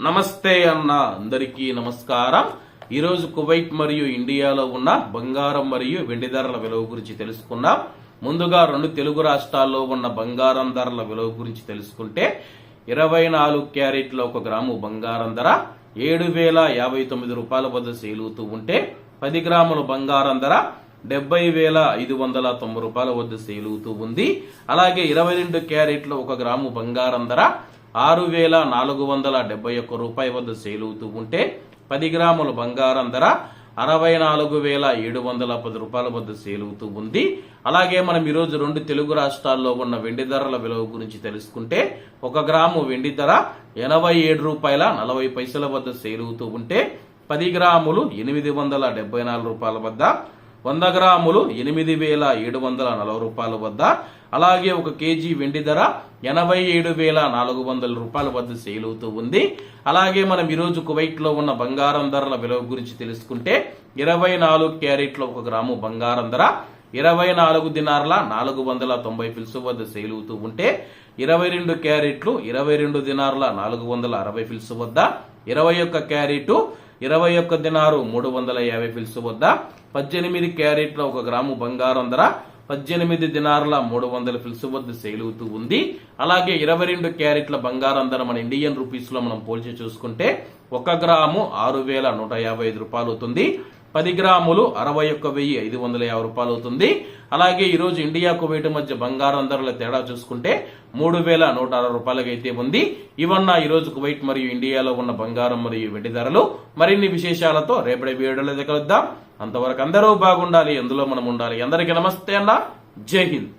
నమస్తే అన్న అందరికీ నమస్కారం. ఈరోజు కువైట్ మరియు ఇండియాలో ఉన్న బంగారం మరియు వెండి ధరల విలువ గురించి తెలుసుకుందాం. ముందుగా రెండు తెలుగు రాష్ట్రాల్లో ఉన్న బంగారం ధరల విలువ గురించి తెలుసుకుంటే ఇరవై నాలుగు క్యారెట్ల ఒక గ్రాము బంగారం ధర ఏడు వేల యాభై తొమ్మిది రూపాయల వద్ద సేలుతూ ఉంటే పది గ్రాముల బంగారం ధర డెబ్బై వేల ఐదు వందల తొంభై రూపాయల వద్ద సేలుతూ ఉంది. అలాగే ఇరవై రెండు క్యారెట్ల ఒక గ్రాము బంగారం ధర ఆరు వేల నాలుగు వందల డెబ్బై ఒక్క రూపాయి వద్ద సేలుతూ ఉంటే పది గ్రాముల బంగారం ధర అరవై నాలుగు వేల ఏడు వందల పది రూపాయల వద్ద సేలుతూ ఉంది. అలాగే మనం ఈరోజు రెండు తెలుగు రాష్ట్రాల్లో ఉన్న వెండి ధరల విలువ గురించి తెలుసుకుంటే ఒక గ్రాము వెండి ధర ఎనభై ఏడు రూపాయల నలభై పైసల వద్ద సేలుతూ ఉంటే పది గ్రాములు ఎనిమిది వందల డెబ్బై నాలుగు రూపాయల వద్ద వంద గ్రాములు ఎనిమిది వేల ఏడు వందల నలభై రూపాయల వద్ద అలాగే ఒక కేజీ వెండి ధర ఎనభై ఏడు వేల నాలుగు వందల రూపాయల వద్ద సేల్ అవుతూ ఉంది. అలాగే మనం ఈరోజు కువైట్లో ఉన్న బంగారం ధరల విలువ గురించి తెలుసుకుంటే ఇరవై నాలుగు క్యారెట్ల ఒక గ్రాము బంగారం ధర ఇరవై నాలుగు దినార్ల నాలుగు వందల తొంభై ఫిల్స్ వద్ద సేల్ అవుతూ ఉంటే ఇరవై రెండు క్యారెట్లు ఇరవై రెండు దినార్ల నాలుగు వందల అరవై ఫిల్స్ వద్ద ఇరవై ఒక్క క్యారెట్ ఇరవై ఒక్క దినారు మూడు వందల యాభై ఫిల్స్ వద్ద పద్దెనిమిది క్యారెట్ల ఒక గ్రాము బంగారం ధర పద్దెనిమిది దినారుల మూడు వందల ఫిల్స్ వద్ద సేల్ అవుతూ ఉంది. అలాగే ఇరవై రెండు క్యారెట్ల బంగారం ధర మన ఇండియన్ రూపీస్లో మనం పోల్చి చూసుకుంటే ఒక గ్రాము ఆరు వేల నూట యాభై ఐదు రూపాయలు అవుతుంది పది గ్రాములు అరవై ఒక్క వెయ్యి ఐదు వందల యాభై రూపాయలు అవుతుంది. అలాగే ఈ రోజు ఇండియా కువైట్ మధ్య బంగారం ధరల తేడా చూసుకుంటే మూడు వేల నూట అరవై రూపాయలకి అయితే ఉంది. ఇవన్న ఈ రోజు కువైట్ మరియు ఇండియాలో ఉన్న బంగారం మరియు వెండి ధరలు. మరిన్ని విశేషాలతో రేపటి వీడియోలో కలుద్దాం. అంతవరకు అందరూ బాగుండాలి. ఎందులో మనం ఉండాలి. అందరికీ నమస్తే అన్న. జై హింద్.